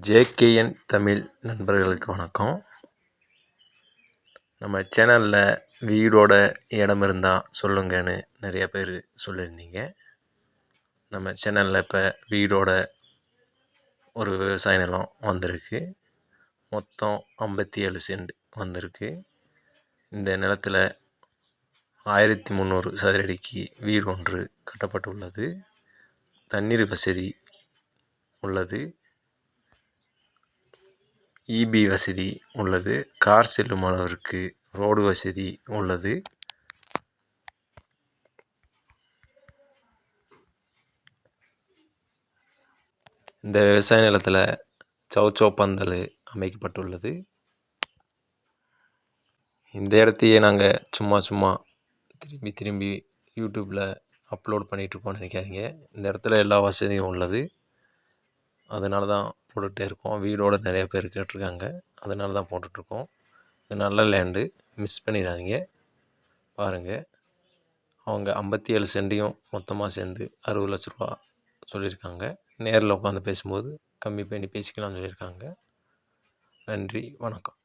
JKN Tamil நண்பர்களுக்கு வணக்கம். நம்ம சேனலில் வீடோட இடம் இருந்தால் சொல்லுங்கன்னு நிறைய பேர் சொல்லியிருந்தீங்க. நம்ம சேனலில் இப்போ வீடோட ஒரு விவசாய நிலம் வந்திருக்கு. மொத்தம் ஐம்பத்தி ஏழு சென்ட் வந்திருக்கு. இந்த நிலத்தில் ஆயிரத்தி முந்நூறு சதுரடிக்கு வீடு ஒன்று கட்டப்பட்டுள்ளது. தண்ணீர் வசதி உள்ளது. இபி வசதி உள்ளது. கார் செல்லும் அளவிற்கு ரோடு வசதி உள்ளது. இந்த விவசாய நிலத்தில் சவுச்சோ பந்தல் அமைக்கப்பட்டுள்ளது. இந்த இடத்தையே நாங்கள் சும்மா சும்மா திரும்பி திரும்பி யூடியூப்பில் அப்லோட் பண்ணிகிட்ருக்கோம்னு நினைக்காதீங்க. இந்த இடத்துல எல்லா வசதியும் உள்ளது. அதனால தான் போட்டுகிட்டே இருக்கோம். வீடோடு நிறைய பேர் கேட்டிருக்காங்க. அதனால தான் போட்டுட்ருக்கோம். இது நல்ல லேண்டு மிஸ் பண்ணிடாதீங்க. பாருங்கள் அவங்க ஐம்பத்தி ஏழு சென்டையும் மொத்தமாக சேர்ந்து அறுபது லட்ச ரூபா சொல்லியிருக்காங்க. நேரில் உட்காந்து பேசும்போது கம்மி பண்ணி பேசிக்கலாம்னு சொல்லியிருக்காங்க. நன்றி. வணக்கம்.